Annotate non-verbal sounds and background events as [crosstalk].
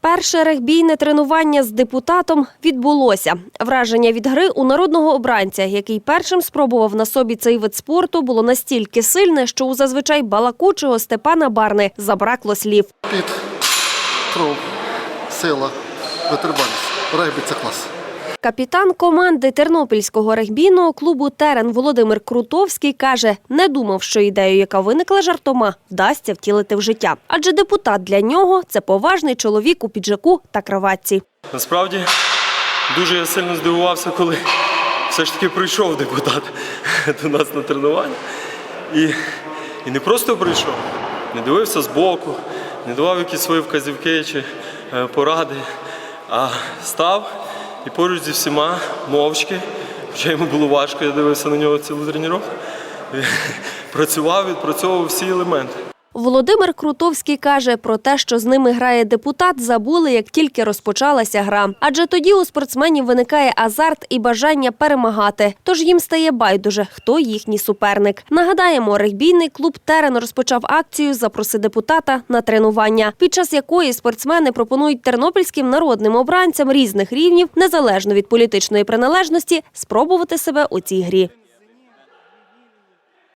Перше регбійне тренування з депутатом відбулося. Враження від гри у народного обранця, який першим спробував на собі цей вид спорту, було настільки сильне, що у зазвичай балакучого Степана Барни забракло слів. Під, кров, сила, витривалість. Регбі це клас. Капітан команди тернопільського регбійного клубу Терен Володимир Крутовський каже, не думав, що ідею, яка виникла жартома, вдасться втілити в життя. Адже депутат для нього це поважний чоловік у піджаку та краватці. Насправді дуже я сильно здивувався, коли все ж таки прийшов депутат до нас на тренування. І, і не просто прийшов, не дивився збоку, не давав якісь свої вказівки чи е, поради, а став і поруч зі всіма мовчки, хоча йому було важко, я дивився на нього цілу тренування, [laughs] працював, відпрацьовував всі елементи. Володимир Крутовський каже про те, що з ними грає депутат, забули, як тільки розпочалася гра. Адже тоді у спортсменів виникає азарт і бажання перемагати. Тож їм стає байдуже, хто їхній суперник. Нагадаємо, регбійний клуб Терен розпочав акцію Запроси депутата на тренування, під час якої спортсмени пропонують тернопільським народним обранцям різних рівнів, незалежно від політичної приналежності, спробувати себе у цій грі.